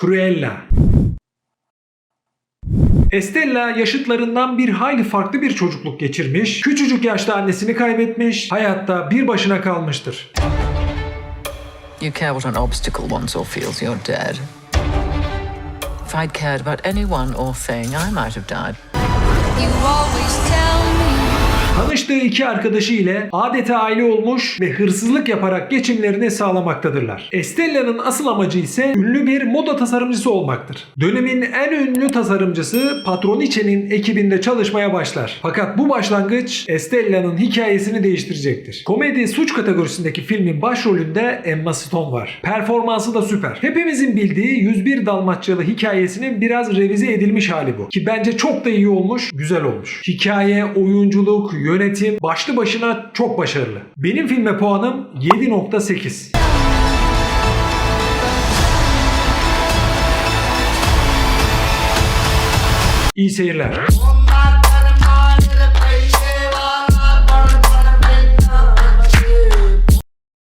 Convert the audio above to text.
Cruella Estella yaşıtlarından bir hayli farklı bir çocukluk geçirmiş, küçücük yaşta annesini kaybetmiş, hayatta bir başına kalmıştır. You care what an obstacle once or feels you're dead. If I'd cared about anyone or thing, I might have died. You me Tanıştığı iki arkadaşı ile adeta aile olmuş ve hırsızlık yaparak geçimlerini sağlamaktadırlar. Estella'nın asıl amacı ise ünlü bir moda tasarımcısı olmaktır. Dönemin en ünlü tasarımcısı Patronice'nin ekibinde çalışmaya başlar. Fakat bu başlangıç Estella'nın hikayesini değiştirecektir. Komedi suç kategorisindeki filmin başrolünde Emma Stone var. Performansı da süper. Hepimizin bildiği 101 Dalmaçyalı hikayesinin biraz revize edilmiş hali bu. Ki bence çok da iyi olmuş, güzel olmuş. Hikaye, oyunculuk, yönetim başlı başına çok başarılı. Benim filme puanım 7.8. İyi seyirler.